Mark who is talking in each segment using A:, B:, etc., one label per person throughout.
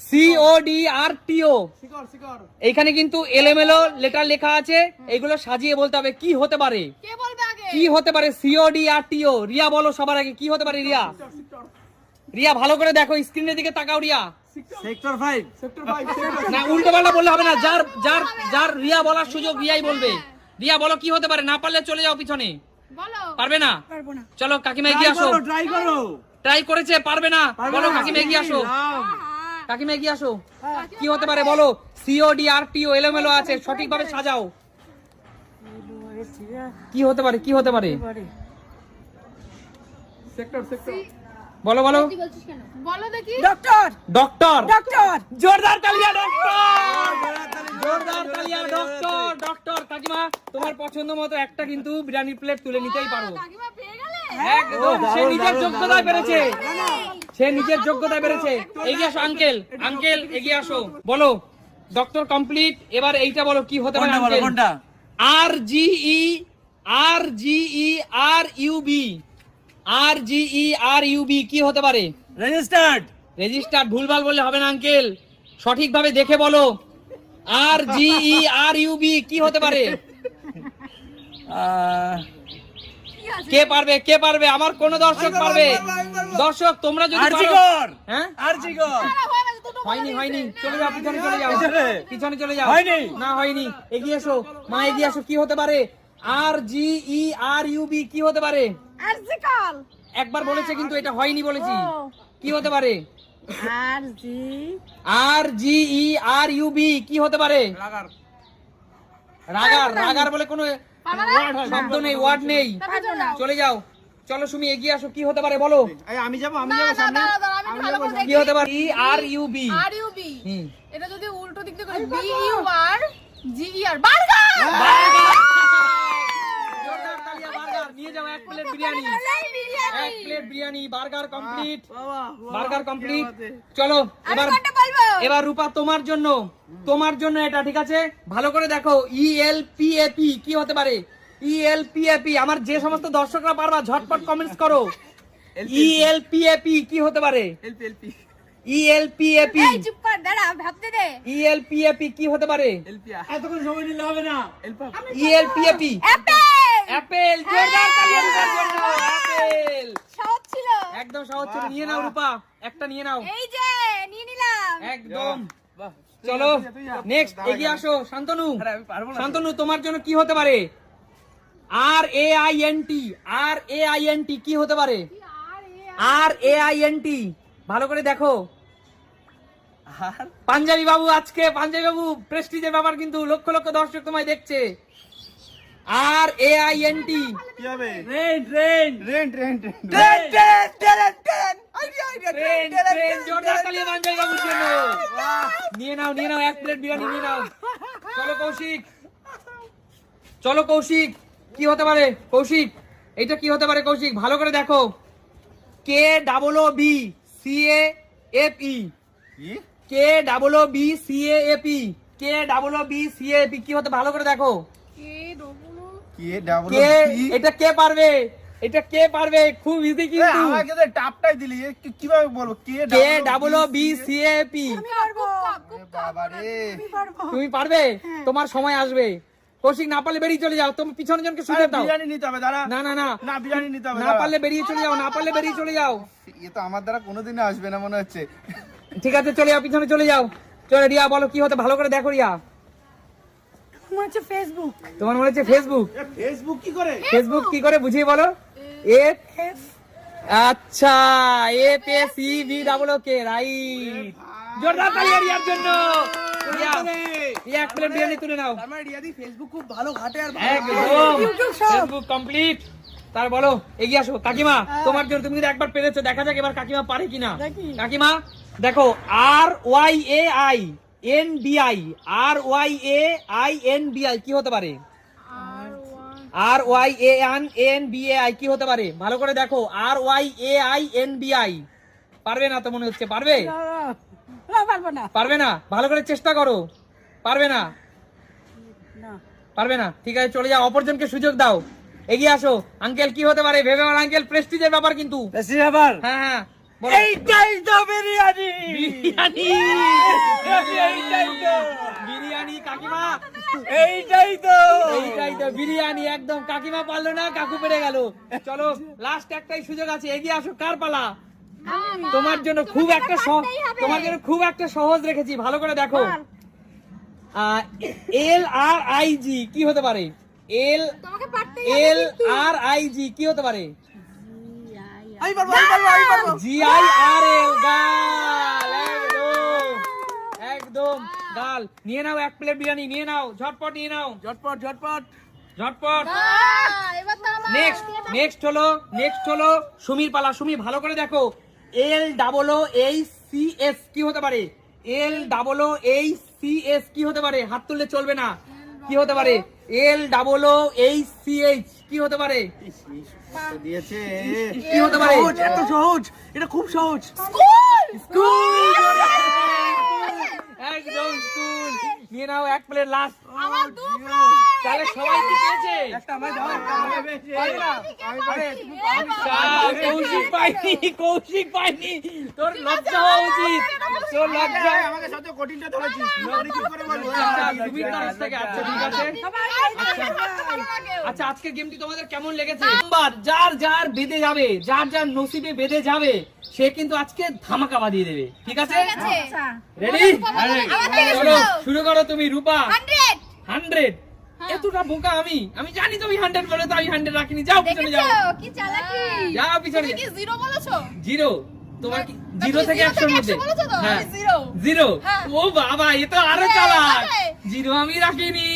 A: COD আর টিও
B: শিকর শিকর
A: এইখানে কিন্তু এলোমেলো লেটার লেখা আছে এগুলো সাজিয়ে বলতে হবে কি হতে পারে?
C: কে বলবে আগে?
A: কি হতে পারে সিওডি আর টিও রিয়া বলো সবার আগে কি হতে পারে রিয়া? রিয়া ভালো করে দেখো স্ক্রিনের দিকে তাকাও রিয়া।
D: সেক্টর ফাইভ
B: সেক্টর 5
A: না উল্টো পাল্টা বললে হবে না যার যার যার রিয়া বলার সুযোগ রিয়াই বলবে। রিয়া বলো কি হতে পারে না পারলে চলে যাও পিছনে। পারবে না? চলো কাকিমা এগিয়ে আসো।
D: ট্রাই করো।
A: ট্রাই করেছে পারবে না। বলো। কাকিমা এগিয়ে আসো। কাকিমা এগিয়ে আসো। কি হতে পারে বলো? সিওডি আর টিও এলোমেলো আছে। সঠিকভাবে সাজাও। কি হতে পারে? কি হতে পারে?
B: সেক্টর সেক্টর
A: বলো বলো।
C: বলো দেখি।
E: ডক্টর
A: ডক্টর
E: ডক্টর
A: জোরদার তালিয়া ডক্টর জোরদার তালিয়া ডক্টর ডক্টর কাকিমা তোমার পছন্দ মতো একটা কিন্তু বিরিয়ানি প্লেট তুলে নিতেই পারো।
C: কাকিমা পেয়ে গেলে?
A: একদম সে নিজের যোগ্যতায় পেরেছে। সে নিজের যোগ্যতায় পেরেছে এগিয়ে আসো আঙ্কেল আঙ্কেল এগিয়ে আসো। বলো ডক্টর কমপ্লিট এবার এইটা বলো কি হতে পারে
D: বলো
A: আঙ্কেল
D: কোনটা?
A: আর জিই আর জিই আর ইউবি আর জিই আর ইউবি কি হতে পারে?
D: রেজিস্টার্ড
A: রেজিস্টার ভুলভাল বললে হবে না আঙ্কেল সঠিকভাবে দেখে বলো। আর জিই আর ইউবি কি হতে পারে? কে পারবে কে পারবে? আমার কোন দর্শক পারবে দর্শক তোমরা যদি
D: আরজিগর
A: হ্যাঁ?
D: আরজিগর
C: হয়ে
A: হয়নি হয়নি। চলে যাও পিছনে চলে যাও।
D: পিছনে?
A: চলে যাও।
D: হয়নি?
A: না হয়নি। এগিয়ে এসো। মা এগিয়ে এসো। কি হতে পারে? আর জি ই আর ইউবি কি হতে পারে?
E: আরজিকাল
A: একবার বলেছে কিন্তু এটা হয়নি বলেছি। কি হতে পারে?
E: আর জি।
A: আর জি ই আর ইউবি কি হতে পারে?
B: লাগার
A: রাগার। রাগার বলে কোনো? শব্দ নেই ওয়ার্ড নেই। চলে যাও। চলো সুমি এগিয়ে আসো কি হতে পারে বলো?
B: আমি যাব আমি
C: না,
B: সামনে।
C: দাঁড়াও, দাঁড়াও, আমি ভালো করে
A: কি হতে পারে? আর
C: ইউ বি এটা যদি উল্টো দিক থেকে B U R G E R burger!
A: জোরদার তালিয়া নিয়ে যাও এক প্লেট বিরিয়ানি। এক plate biryani burger complete burger complete চলো এবার এবার রূপা তোমার জন্য তোমার জন্য এটা ঠিক আছে? ভালো করে দেখো ই এল পি এ পি কি হতে পারে? ই এল পি এ পি আমার যে সমস্ত দর্শকরা পারবা ঝটপট কমেন্টস করো। ই এল পি এ পি কি হতে পারে?
B: LP LP
A: E L P A P
C: এই চুপ কর দাঁড়া ভাবতে দে।
A: ই এল পি এ পি কি হতে পারে?
D: এতক্ষণ সময় নিলে হবে না।
B: LPA
A: E L P A P
C: apple
A: apple জোরদার তালি রূপার জন্য অ্যাপেল।
C: সহজ ছিল।
A: একদম সহজ ছিল। নিয়ে নাও রূপা একটা নিয়ে নাও।
C: এই যে নিয়ে নিলাম।
A: একদম। চলো নেক্সট এগিয়ে আসো। শান্তনু
B: আরে আমি পারব না।
A: শান্তনু তোমার জন্য কি হতে পারে? R A I N T R A I N T কি হতে পারে? আর এ আই এন টি ভালো করে দেখো।
B: আর?
A: পাঞ্জাবি বাবু আজকে পাঞ্জাবি বাবু প্রেস্টিজের ব্যাপার কিন্তু লক্ষ লক্ষ দর্শক তোমায় দেখছে। আর এ আই এন টি
B: কি হবে?
D: Train train
B: train train train
D: train train train train idea idea
A: train train জোরদার তালিয়া পাঞ্জাবি বাবুর জন্য। নিয়ে নাও নিয়ে নাও এক প্লেট বিরিয়ানি নিয়ে নাও। চলো কৌশিক। চলো কৌশিক। কি হতে পারে? কৌশিক এটা কি হতে পারে কৌশিক? ভালো করে দেখো। K double O B C A F E
B: K?
A: Double O B C A F E K double O B C A F E কি হতে ভালো করে দেখো।
C: কে ডাবল
B: কে
A: এটা কে পারবে? এটা কে পারবে? খুব ইজি কিন্তু।
B: আমাকে তো টাপটাই দিলি। কীভাবে বলব? K
A: K double B C A F E
E: পারব।
B: বাবা রে।
E: পারব।
A: তুমি পারবে? তোমার সময় আসবে। কৌশিক না পারলে বেরিয়ে চলে যাও। তুমি পিছনের জনকে সুযোগ দাও।
B: বিরিয়ানি নিতে হবে দাঁড়া।
A: না না না।
B: না বিরিয়ানি নিতে হবে
A: না পারলে বেরিয়ে চলে যাও না পারলে বেরিয়ে চলে যাও।
B: এ তো আমার দ্বারা কোনোদিনও আসবে না মনে হচ্ছে।
A: ঠিক আছে চলে যাও পিছনে চলে যাও। চলে রিয়া বলো কি হতে ভালো করে দেখো রিয়া।
E: মনে হচ্ছে ফেসবুক
A: তোমার মনে হচ্ছে ফেসবুক
B: ফেসবুক কি করে?
A: ফেসবুক কি করে বুঝিয়ে বলো? F
E: F.
A: আচ্ছা F A C B double O K right. জোরদার তালি রিয়ার জন্য। এক প্লেট বিরিয়ানি তুলে নাও।
B: আমার রিয়াদি ফেসবুক খুব ভালো ঘাটে আর
A: একদম। ফেসবুক কমপ্লিট তার বলো এগিয়ে আসো। কাকিমা তোমার জন্য তুমি একবার পেরেছ। দেখা যাক এবার কাকিমা পারে কিনা। কাকিমা দেখো R Y A I N B I R Y A I N B I কি হতে পারে? আর ওয়াই এ আন এন বি এ আই কি হতে পারে? ভালো করে দেখো R Y A I N B I পারবে না তো মনে হচ্ছে পারবে?
E: না পারব না।
A: পারবে না? ভালো করে চেষ্টা করো পারবে না?
E: না।
A: পারবে না? ঠিক আছে চলে যাও অপরজনকে সুযোগ দাও। এগিয়ে আসো। আঙ্কেল কি হতে পারে? ভেবে আমার আঙ্কেল প্রেস্টিজের ব্যাপার কিন্তু।
D: বেশি ব্যাপার?
A: হ্যাঁ হ্যাঁ
D: এইটাই তো বিরিয়ানি!
A: বিরিয়ানি! কাকিমা।
D: এইটাই তো।
A: এইটাই তো বিরিয়ানি একদম। কাকিমা পারল না কাকু পেরে গেল। চলো লাস্ট একটাই সুযোগ আছে এগিয়ে আসো কার পালা? তোমার জন্য খুব একটা তোমার জন্য খুব একটা সহজ রেখেছি ভালো করে দেখো। এল আর আই জি কি হতে পারে? এল এল আর আই জি কি হতে পারে? জি আই আর এল গাল। একদম। গাল নিয়ে নাও এক প্লেট বিরিয়ানি নিয়ে নাও ঝটপট নিয়ে নাও।
B: ঝটপট ঝটপট।
A: ঝটপট। নেক্সট নেক্সট হলো নেক্সট হলো সুমির পালা। সুমি ভালো করে দেখো। L double O H C S কি হতে পারে? L double O H C S কি হতে পারে? হাত তুললে চলবে না। কি হতে পারে? L double O H C H কি হতে পারে?
B: দিয়েছে।
A: কি হতে পারে?
B: এত সহজ। এটা খুব সহজ।
A: একদম স্কুল! নিয়ে নাও এক প্লেট লাস্ট
C: আমার দু
A: তাহলে সবাই কি পেয়েছে?
B: একটা আমায় দাও একটা আমায় পারবে না? আমি পারে
A: কৌশিক পাইনি কৌশিক পাইনি। তোর লজ্জা হওয়া উচিত। তোর লজ্জা
B: আমাকে সবচেয়ে কঠিনটা ধরেছিস। আমি কি করে বলব।
A: আচ্ছা, সুমির তরফ থেকে আচ্ছা ঠিক আছে।
C: আচ্ছা
A: আচ্ছা আজকের গেমটি তোমাদের কেমন লেগেছে? যার যার বেঁধে যাবে যার যার নসিবে বেঁধে যাবে সে কিন্তু আজকে ধামাকা বাঁধিয়ে দেবে। ঠিক আছে? রেডি চলো
C: শুরু
A: করো তুমি রূপা। হান্ড্রেড। এতটা বোকা আমি? আমি জানি তুমি হান্ড্রেড বলে তো আমি হান্ড্রেড রাখিনি। যাও পিছনে যাও। যাও পিছনে
C: জিরো বলেছ?
A: জিরো। তোমার কি জিরো থেকে একশোর মধ্যে।
C: 100 বলেছ তো?
A: হ্যাঁ। জিরো।
C: হ্যাঁ।
A: ও বাবা এ তো আরও
C: হ্যাঁ,
A: চালাক। জিরো আমি রাখিনি।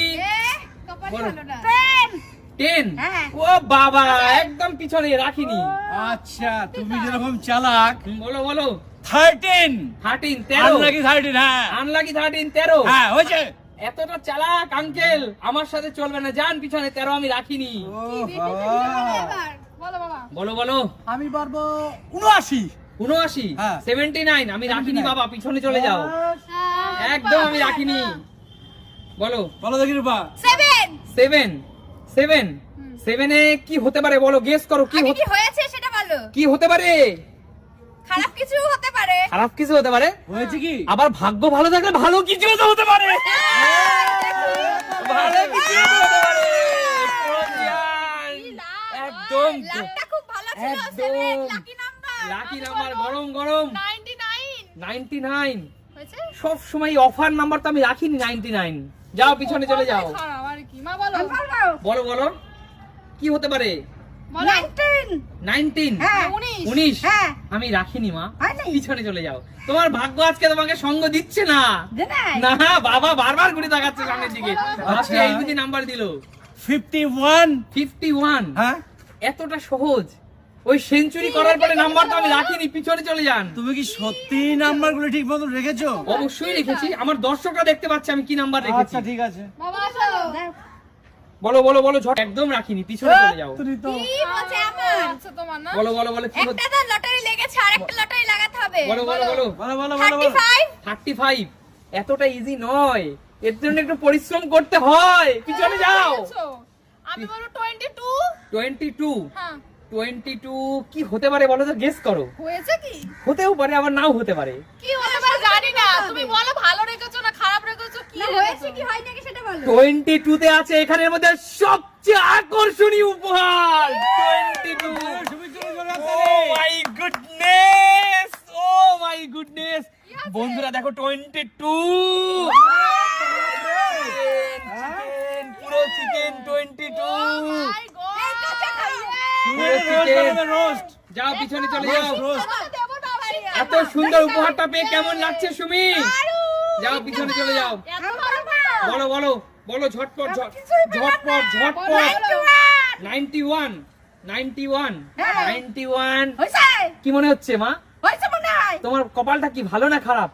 A: টেন।
C: হ্যাঁ।
A: ও বাবা একদম পিছনে রাখিনি।
D: আচ্ছা তুমি যেরকম চালাক।
A: বলো বলো।
D: থার্টিন
A: থার্টিন তেরো।
D: আনলাকি থার্টিন হ্যাঁ।
A: আনলাকি থার্টিন তেরো।
D: হ্যাঁ হয়েছে।
A: এতটা চালাক আঙ্কেল আমার সাথে চলবে না। যান পিছনে তেরো আমি রাখিনি।
C: বলো
A: বলো বলো
B: আমি পারব
D: উনআশি।
A: উনআশি?
B: হ্যাঁ।
A: সেভেন্টি নাইন আমি রাখিনি বাবা পিছনে চলে যাও। একদম আমি রাখিনি। বলো।
D: বলো দেখি রূপা।
C: সেভেন
A: সেভেন সেভেন সেভেনে কি হতে পারে বলো? গেস করো কি
C: কি হয়েছে সেটা বলো।
A: কি হতে পারে?
C: খারাপ কিছু হতে পারে।
A: খারাপ কিছু হতে পারে?
D: হয়েছে কি?
A: আবার ভাগ্য ভালো থাকলে ভালো কিছু তো হতে পারে। ভালো কিছু হতে পারে। একদম
C: খুব ভালো ছিল
A: একদম।
C: লাকি নাম্বার
A: লাকি নাম্বার গরম গরম।
C: 99
A: নাইনটি নাইন
C: হয়েছে?
A: সব সময় অফার নাম্বার তো আমি রাখিনি নাইনটি নাইন যাও পিছনে চলে যাও।
C: বলো।
A: বলো কি হতে পারে?
C: উনিশ।
E: হ্যাঁ।
A: আমি রাখিনি মা।
E: হয়
A: পিছনে চলে যাও। তোমার ভাগ্য আজকে তোমাকে সঙ্গ দিচ্ছে না। না বাবা বারবার ঘুরে তাকাচ্ছে সামনের দিকে। আজকে এই বুঝি নাম্বার দিল।
D: ফিফটি ওয়ান
A: ফিফটি ওয়ান
D: হ্যাঁ।
A: এতটা সহজ? ওই সেঞ্চুরি করার পরে নাম্বার তো আমি রাখিনি পিছনে চলে যান।
D: তুমি কি সত্যি নাম্বারগুলো ঠিক মতো রেখেছো?
A: অবশ্যই রেখেছি। আমার দর্শকরা দেখতে পাচ্ছে আমি কি নাম্বার রেখেছি।
D: আচ্ছা ঠিক আছে।
C: বাবা আসো।
A: বলো বলো বলো ঝট একদম রাখিনি পিছনে চলে যাও।
C: কি বলছে আমার? আচ্ছা তোমার না
A: বলো বলো বলো
C: একটা তো লটারি লেগেছে আর একটা লটারি লাগাতে হবে।
A: বলো বলো বলো।
D: বলো বলো বলো বলো।
C: 35
A: থার্টি ফাইভ এতটা ইজি নয়। এর জন্য একটু পরিশ্রম করতে হয়। পিছনে যাও।
C: আমি বলব 22
A: টোয়েন্টি টু
C: হ্যাঁ।
A: 22 কি হতে পারে বলো তো? গেস করো।
C: হয়েছে কি?
A: হতেও পারে আবার নাও হতে পারে।
C: কি হতে পারে জানি না। তুমি বলো ভালো রেখেছো না খারাপ রেখেছো? কি হয়েছে কি হয় নাকি সেটা বলো।
A: 22 তে আছে এখানের মধ্যে সবচেয়ে আকর্ষণীয় উপহার 22 ও my goodness oh my goodness বন্ধুরা দেখো 22 পুরো চিকেন
D: 22
A: যাও পিছনে চলে যাও। এত সুন্দর উপহারটা পেয়ে কেমন লাগছে সুমি? যাও পিছনে চলে যাও। বলো বলো বলো ঝটপট ঝটপট ঝটপট। Ninety one ninety one ninety one কি মনে হচ্ছে মা? তোমার কপালটা কি ভালো না খারাপ?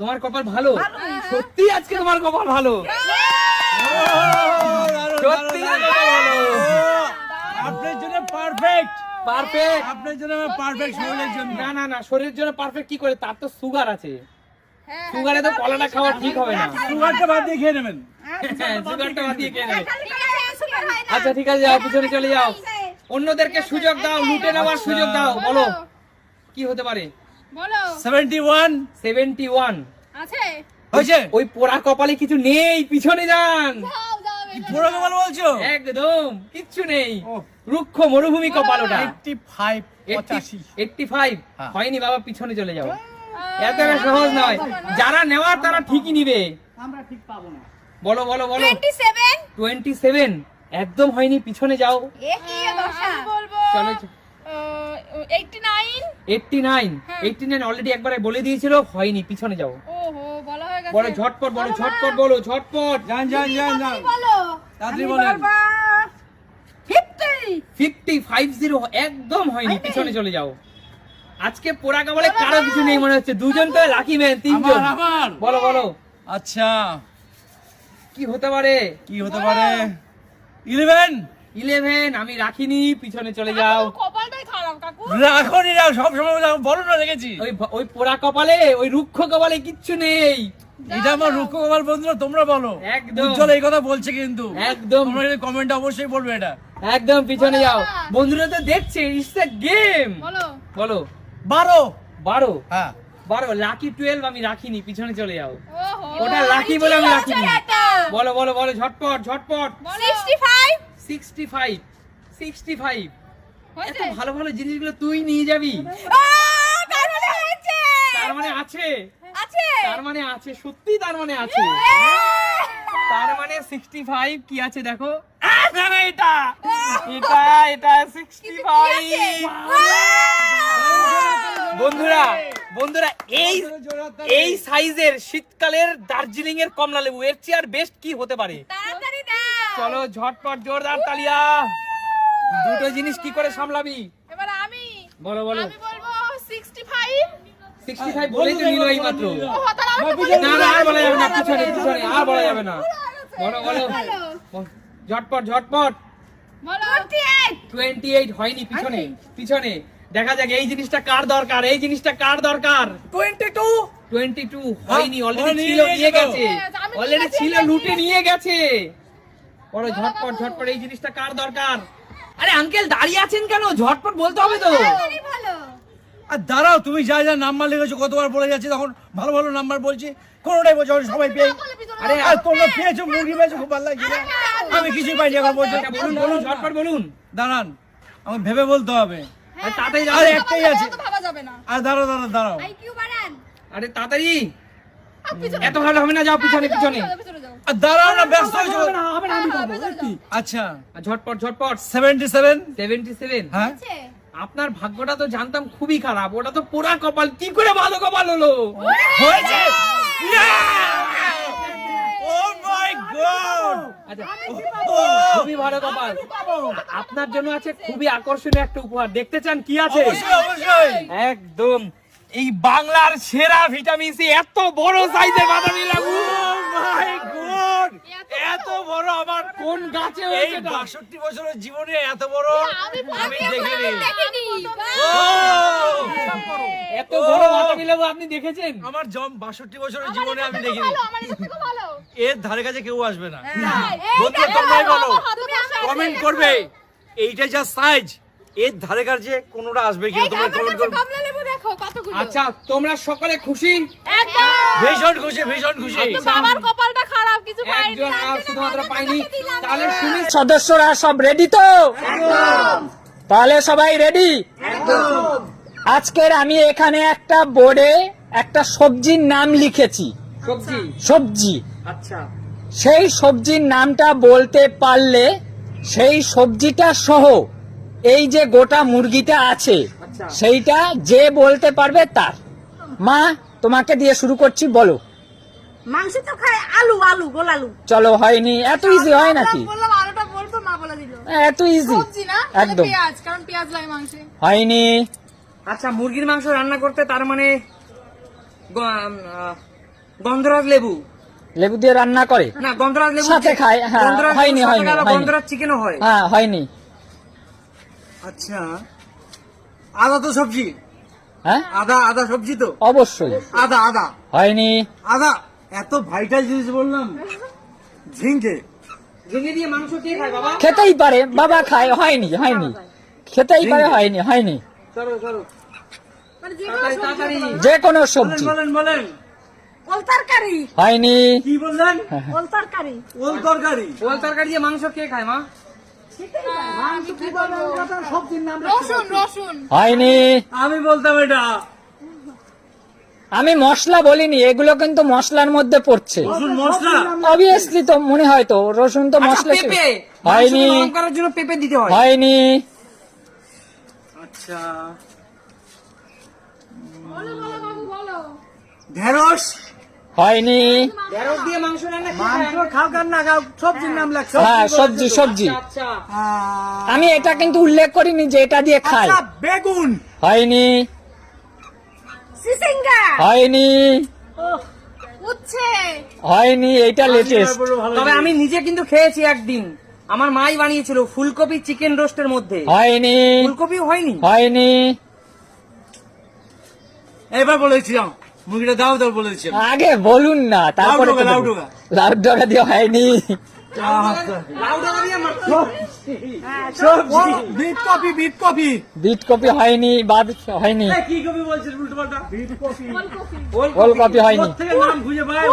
A: তোমার কপাল ভালো? সত্যি আজকে তোমার কপাল ভালো সত্যি কপাল ভালো
D: আপনার জন্য পারফেক্ট
A: পারফেক্ট
D: আপনার জন্য পারফেক্ট শরীরের জন্য।
A: না না না শরীরের জন্য পারফেক্ট কি করে? তার তো সুগার আছে। সুগারে তো কলাটা খাওয়া ঠিক হবে না।
D: সুগারটা বাদ দিয়ে খেয়ে নেবেন।
A: হ্যাঁ, সুগারটা বাদ দিয়ে খেয়ে নেবে। আচ্ছা ঠিক আছে যাও পিছনে চলে যাও। অন্যদেরকে সুযোগ দাও লুটে নেওয়ার সুযোগ দাও বলো। কি হতে পারে?
C: বলো।
D: সেভেন্টি ওয়ান
A: সেভেন্টি ওয়ান
C: আছে
D: হয়েছে।
A: ওই পোড়া কপালে কিছু নেই পিছনে যান।
D: পুরো কপাল বলছো?
A: একদম কিচ্ছু নেই। রুক্ষ মরুভূমি কপাল ওটা।
D: এইটটি ফাইভ পঁচাশি।
A: এইটটি ফাইভ
D: হ্যাঁ।
A: হয়নি বাবা পিছনে চলে যাও। এত সহজ নয়। যারা নেওয়ার তারা ঠিকই নিবে।
B: আমরা ঠিক পাবো না।
A: বলো বলো বলো।
C: 27
A: টোয়েন্টি সেভেন একদম হয়নি পিছনে যাও।
C: এ কি দশা? বলব
A: চলো।
C: 89
A: eighty nine. Eighty nine already একবারে বলে দিয়েছিল হয়নি পিছনে যাও।
C: ওহো বলা হয়ে গেছে।
A: বলো ঝটপট বলো ঝটপট বলো ঝটপট।
D: যান যান যান যান।
C: বলো।
D: তাড়াতাড়ি বলেন।
A: ফিফটি ফাইভ একদম হয়নি পিছনে চলে যাও। আজকে পোড়া কাবলে কারও কিছু নেই মনে হচ্ছে। দুজন তো লাকি ম্যান তিনজন।
D: আমার
A: বলো বলো।
D: আচ্ছা।
A: কি হতে পারে?
D: কি হতে পারে? ইলেভেন
A: ইলেভেন আমি রাখিনি পিছনে চলে যাও।
C: কাকু,
D: রাখনি রাখ সব সময় বড় না রেখেছি
A: ওই ওই পোড়া কপালে ওই রুক্ষ কপালে কিচ্ছু নেই।
D: এটা আমার রুক্ষ কপাল বন্ধুরা তোমরা বলো।
A: একদম।
D: উজ্জ্বল এই কথা বলছে কিন্তু।
A: একদম।
D: তোমরা কমেন্টে অবশ্যই বলবে এটা।
A: একদম পিছনে যাও। বন্ধুরা তো দেখছে ইটস গেম
C: বলো।
A: বলো।
D: বারো।
A: বারো।
D: হ্যাঁ।
A: বারো লাকি টুয়েলভ আমি রাখিনি পিছনে চলে যাও। ওটা লাকি বলে আমি রাখিনি। বলো বলো বলো ঝটপট ঝটপট।
C: 65
A: সিক্সটি ফাইভ সিক্সটি ফাইভ এত ভালো ভালো জিনিসগুলো তুই নিয়ে যাবি।
C: তার মানে
A: মানে আছে। তার মানে আছে সত্যি তার মানে আছে। তার মানে সিক্সটি ফাইভ কি আছে দেখো? না, না, এটা। এটা এটা সিক্সটি ফাইভ বন্ধুরা বন্ধুরা এই এই সাইজের শীতকালের দার্জিলিং এর কমলা লেবু এর চেয়ে আর বেস্ট কি হতে পারে?
C: তাড়াতাড়ি দাও।
A: চলো ঝটপট জোরদার তালিয়া। দুটো জিনিস কি করে সামলাবি?
C: এবার আমি
A: বলো বলো।
C: আমি বলব 65
A: সিক্সটি ফাইভ বলেই তো নিল এই মাত্র না না আর বলা যাবে না পিছনে পিছনে আর বলা যাবে না। বলো বলো। ঝটপট ঝটপট।
C: বলো। 28
A: টোয়েন্টি এইট হয়নি পিছনে পিছনে। দেখা যাক এই জিনিসটা কার দরকার? এই জিনিসটা কার দরকার?
D: টোয়েন্টি টু
A: টোয়েন্টি টু হয়নি অলরেডি ছিল নিয়ে
D: গেছে।
A: অলরেডি ছিল লুটে
C: নিয়ে
A: নিয়ে গেছে। বড় ঝটপট ঝটপট এই জিনিসটা কার দরকার? আরে আঙ্কেল দাঁড়িয়ে আছেন কেন? ঝটপট বলতে হবে তো।
D: আর দাঁড়াও তুমি যা যা নাম্বার লিখেছো কতবার বলে যাচ্ছে তখন ভালো ভালো নাম্বার বলছি। কোনোটাই বলছো সবাই পেয়ে
A: আরে
D: আর তোমরা পেয়েছ মুরগি পেয়েছ খুব ভালো লাগছে। আমি কিছুই পাইনি এখন বলছো
A: বলুন বলুন ঝটপট বলুন।
D: দাঁড়ান আমি ভেবে বলতে হবে।
A: আরে তাড়াতাড়ি
D: আরে একটাই আছে।
C: তো ভাবা যাবে না।
D: আর দাঁড়াও দাঁড়াও দাঁড়াও।
A: আরে তাড়াতাড়ি। এত ভালো হবে না যাও পিছনে পিছনে
D: দাঁড়াও না ব্যস্ত হয়েছো
B: হবে হবে না আমি
C: হ্যাঁ, যাও
D: আচ্ছা।
A: আর ঝটপট ঝটপট।
D: সেভেন্টি সেভেন
A: সেভেন্টি সেভেন
D: হ্যাঁ
A: আপনার ভাগ্যটা তো জানতাম খুবই খারাপ ওটা তো পোড়া কপাল কি করে ভালো কপাল হলো?
D: হয়েছে? ও মাই গড
A: আচ্ছা খুবই ভালো কপাল। আপনার জন্য আছে খুবই আকর্ষণীয় একটা উপহার। দেখতে চান কি আছে?
D: অবশ্যই অবশ্যই।
A: একদম। এই বাংলার সেরা ভিটামিন সি এত বড় সাইজের বাদামি লেবু
D: মাই গড এত বড়? আমার
A: কোন গাছে
D: এই
A: হয়েছে এটা?
D: বাষট্টি বছরের জীবনে এত বড়
C: আমি
D: দেখিনি
A: এত বড় বাদামি লেবু আপনি দেখেছেন?
D: আমার জম বাষট্টি বছরের জীবনে আমি দেখিনি।
C: ভালো আমার এটা থেকে ভালো।
D: এর ধারে কাছে কেউ আসবে না।
C: এই
D: বন্ধুরা তোমরাই বলো। কমেন্ট করবে এইটা যা সাইজ এর ধারে কাছে কোনোটা আসবে কি তোমরা কমেন্ট
C: কতগুলো?
A: আচ্ছা তোমরা সকলে খুশি?
D: ভীষণ খুশি ভীষণ খুশি।
C: বাবার কপালটা খারাপ কিছু পাইনি
A: একজন আর শুধুমাত্র পাইনি তাহলে শুনি
F: সদস্যরা সব রেডি তো? তাহলে সবাই রেডি আজকের আমি এখানে একটা বোর্ডে একটা সবজির নাম লিখেছি।
A: সবজি?
F: সবজি।
A: আচ্ছা।
F: সেই সবজির নামটা বলতে পারলে সেই সবজিটা সহ এই যে গোটা মুরগিটা আছে
A: আচ্ছা।
F: সেইটা যে বলতে পারবে তার। মা তোমাকে দিয়ে শুরু করছি বলো।
E: মাংস তো খায় আলু আলু গোল আলু।
F: চলো হয়নি। এত ইজি হয় নাকি?
C: বললাম আরোটা বলব মা বলে দিল।
F: এত ইজি একদম।
C: পেঁয়াজ কারণ পেঁয়াজ লাগে মাংসে।
F: হয়নি।
A: আচ্ছা মুরগির মাংস রান্না করতে তার মানে গন্ধরাজ লেবু?
F: লেবু দিয়ে রান্না করে?
A: না গন্ধরাজ লেবু
F: সাথে খায়, হ্যাঁ, হয়নি, হয়নি।
A: গন্ধরাজ চিকেনও হয়?
F: হ্যাঁ হয়নি।
B: আচ্ছা আদা তো সবজি।
F: হ্যাঁ?
B: আদা আদা সবজি তো?
F: অবশ্যই।
B: আদা আদা।
F: হয়নি।
B: আদা এত ভাইটাল জিনিস বললাম। ঝিঙ্গে।
A: ঝিঙে দিয়ে মাংস কে খায় বাবা?
F: খেতেই পারে। বাবা খায় হয়নি হয়নি। খেতেই পারে হয়নি হয়নি।
C: মানে যে কোনো সবজি
A: তাড়াতাড়ি।
F: যে কোনো
D: বলেন বলেন
E: ওল তরকারি।
F: হয়নি।
D: কি বললেন?
E: ওল তরকারি।
D: ওল তরকারি।
A: ওল তরকারি দিয়ে মাংস কে খায় মা?
F: হয়নি।
D: আমি বলতাম এটা।
F: আমি মশলা বলিনি এগুলো কিন্তু মশলার মধ্যে পড়ছে।
D: রসুন
F: অবভিয়াসলি তো মনে হয় তো রসুন তো
A: আচ্ছা,
F: মশলা হয়নি।
A: পেঁপে দিতে হয়।
F: হয়নি।
D: আচ্ছা।
C: বলো বলো বাবু বলো।
D: ঢেঁড়স?
F: হয়নি।
A: ঢেঁড়স দিয়ে মাংস রান্না কে
D: মাংস
A: খায়?
D: খাও কার না খাও সবজির নাম লাগছে।
F: হ্যাঁ সবজি সবজি
A: আচ্ছা
F: আমি এটা কিন্তু উল্লেখ করিনি যে এটা দিয়ে খাই।
D: আচ্ছা বেগুন।
F: হয়নি। হয়নি। হয়নি এইটা লেটেস্ট।
A: তবে আমি নিজে কিন্তু খেয়েছি একদিন। আমার মাই বানিয়েছিল ফুলকপি চিকেন রোস্টের মধ্যে।
F: হয়নি।
A: ফুলকপি হয়নি?
F: হয়নি।
D: এবার বলেছিলাম। মুরগিটা দাও দাও বলেছিলাম
F: আগে বলুন না তারপরে
D: লাউ ডগা,
F: লাউড ডগা দিয়ে হয়নি।
D: বিট কপি বিট কপি।
F: বিট কপি হয়নি বাদ হয়নি।
D: কি কপি বলছেন উল্টো পাল্টা? Bit copy.
F: ওল কপি হয়নি।
D: নাম খুঁজে পায়?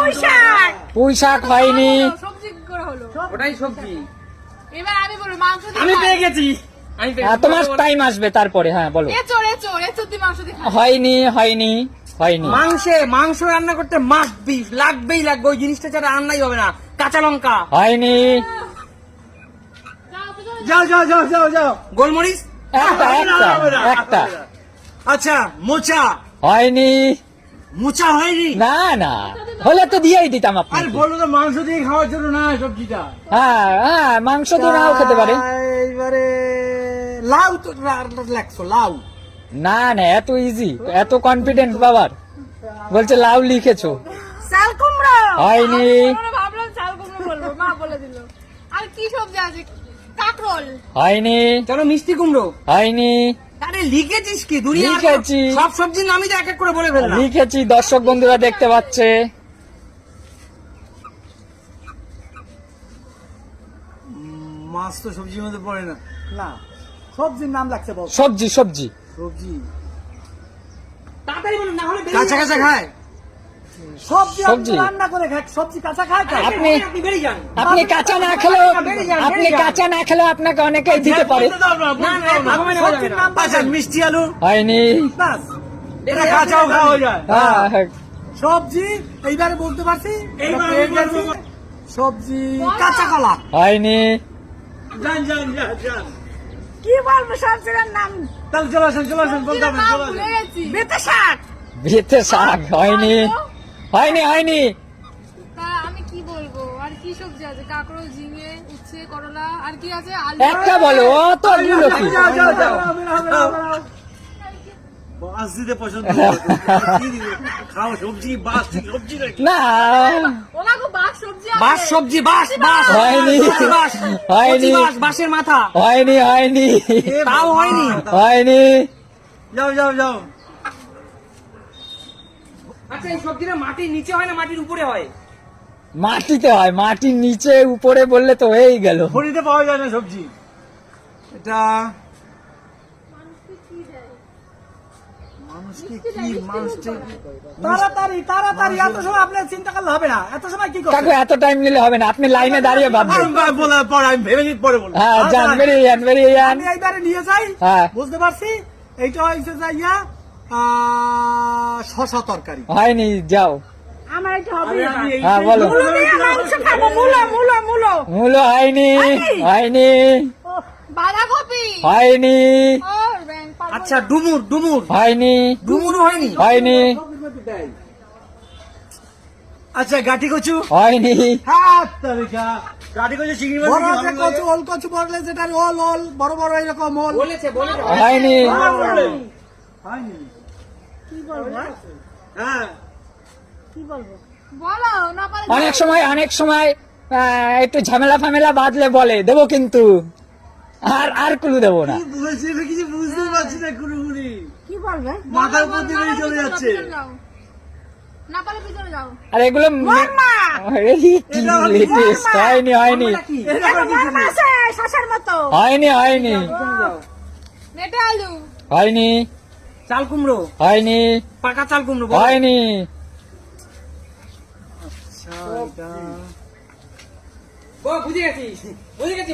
E: পুঁই শাক।
F: হয়নি।
C: সবজি করে হলো?
A: ওটাই সবজি।
C: এবার আমি বলব মাংস
A: আমি পেয়ে গেছি। আমি পেয়ে
F: হ্যাঁ। তোমার টাইম আসবে তারপরে হ্যাঁ বলো। হয়নি হয়নি। হয়নি
A: মাংসে মাংস রান্না করতে লাগবেই লাগবে ওই জিনিসটা ছাড়া রান্নাই হবে না কাঁচা লঙ্কা
F: হয়নি
C: যাও,
D: যাও যাও যাও যাও
A: গোলমরিচ
F: একটা একটা একটা
D: আচ্ছা মোচা
F: হয়নি
D: মোচা হয়নি
F: না না হলে তো দিয়েই দিতাম
D: আরে
F: আপনাকে
D: বলল তো মাংস দিয়ে খাওয়ার জন্য না সবজিটা
F: হ্যাঁ হ্যাঁ মাংস দিয়ে নাও খেতে পারে
D: এইবারে লাউ তো লাগছো লাউ
F: না না এত ইজি এত কনফিডেন্ট বাবার। বলছে লাউ লিখেছো।
E: চাল কুমড়ো!
F: হয়নি।
C: আমরা ভাবলাম চাল কুমড়ো বলব। মা বলে দিল। আর কি সবজি আছে? কাকরোল।
F: হয়নি।
A: চলো মিষ্টি কুমড়ো।
F: হয়নি।
A: আরে লিখেছিস কি? দুনিয়া
F: লিখেছি।
A: সব সবজির নামই তো এক এক করে বলে ফেললাম।
F: লিখেছি দর্শক বন্ধুরা দেখতে পাচ্ছে।
D: মাছ তো সবজির মধ্যে পড়ে না। না সবজির নাম লাগছে বল।
F: সবজি সবজি।
D: সবজি
A: তাড়াতাড়ি বলুন না হলে
D: কাঁচা কাঁচা খায় সবজি
F: সবজি।
D: রান্না করে খায় সবজি কাঁচা খায় খায়
F: আপনি-
A: আপনি বেরিয়ে যান
F: আপনি কাঁচা না খেলেও আপনি কাঁচা না খেলেও আপনাকে অনেকেই দিতে পারে
A: না, না, এরকম নেওয়া যাবে
D: সবজির
A: না।
D: নাম আচ্ছা মিষ্টি আলু
F: হয়নি
D: এটা কাঁচাও খাওয়া যায়
F: হ্যাঁ
D: সবজি এইবারে বলতে পারছি সবজি কাঁচা কলা
F: হয়নি
D: যান যান যান যান
E: কি বলব সবজির নাম?
D: তাহলে চলে আসেন চলে আসেন বলতে হবে চলে আসেন।
E: বেতে শাক
F: ভিতে শাক হয়নি। হয়নি হয়নি।
C: তা আমি কি বলব? আর কি সবজি আছে? কাকরোল ঝিঙে উচ্ছে করলা আর কি আছে? আলু।
F: একটা বলো অতগুলো কি?
D: যাও যাও যাও দিতে পছন্দ করো। কি দিবে? খাও সবজি বাস সবজি
F: না।
C: বাস সবজি
A: বাস বাস
F: হয়নি।
A: বাস
F: হয়নি।
A: বাস বাসের মাথা।
F: হয়নি হয়নি।
A: তাও হয়নি।
F: হয়নি।
D: যাও যাও যাও।
A: আচ্ছা এই সবজিটা মাটির নিচে হয় না মাটির উপরে হয়?
F: মাটিতে হয় মাটির নিচে উপরে বললে তো হয়েই গেল।
D: খড়িতে পাওয়া যায় না সবজি। এটা মানুষকে কি মানুষকে তাড়াতাড়ি তাড়াতাড়ি এত সময় আপনার চিন্তা করলে হবে না। এত সময় কি
F: কাকু এত টাইম নিলে হবে না। আপনি লাইনে দাঁড়িয়ে ভাববেন।
D: বলার পর আমি ভেবে নিতে পরে বলব।
F: হ্যাঁ যান বেরিয়ে যান বেরিয়ে যান।
D: আমি এইবারে নিয়ে যাই।
F: হ্যাঁ।
D: বুঝতে পারছি? এইটা হয়েছে যা আহ, শশা তরকারি।
E: হ্যাঁ,
F: হয়নি যাও।
E: আমার এটা হবে
F: হ্যাঁ, বলো।
E: মুলো মুলো মূলো
F: হয়নি? হয়নি।
C: বাঁধাকপি।
F: হয়নি।
A: আচ্ছা ডুমুর ডুমুর।
F: হয়নি।
A: ডুমুর হয়নি?
F: হয়নি।
D: আচ্ছা গাঠি কচু?
F: হয়নি।
D: হাত কচু চিংড়ি বড় যে কচু ওল কচু বললে যেটা ওল ওল বড় বড় এরকম ওল।
A: বলেছে বলেছে।
F: হয়নি।
D: হয়নি।
E: কি বলব?
D: হ্যাঁ।
E: কি বলব?
C: বলো না
F: অনেক সময় অনেক সময় আহ, একটু ঝামেলা ফামেলা বাঁধলে বলে দেবো কিন্তু। আর আর কুলু দেবো না।
D: কি বলছে এটা কিছু বুঝতে পারছি না কুড়ুকুড়ি
E: কি বলবে?
D: মাথার উপর দিয়ে চলে যাচ্ছে।
C: না পারলে পিছনে যাও।
F: আর এগুলো
E: মরমা
F: এই কি লেটেস্ট হয়নি হয়নি।
A: নাকি
D: এটা আবার কি
E: মরমা আছে শশার মতো।
F: হয়নি হয়নি। হয়নি।
D: চাল কুমড়ো?
F: হয়নি।
D: পাকা চাল কুমড়ো।
F: হয়নি।
D: আচ্ছা,
A: বুঝে গেছি। বুঝে গেছি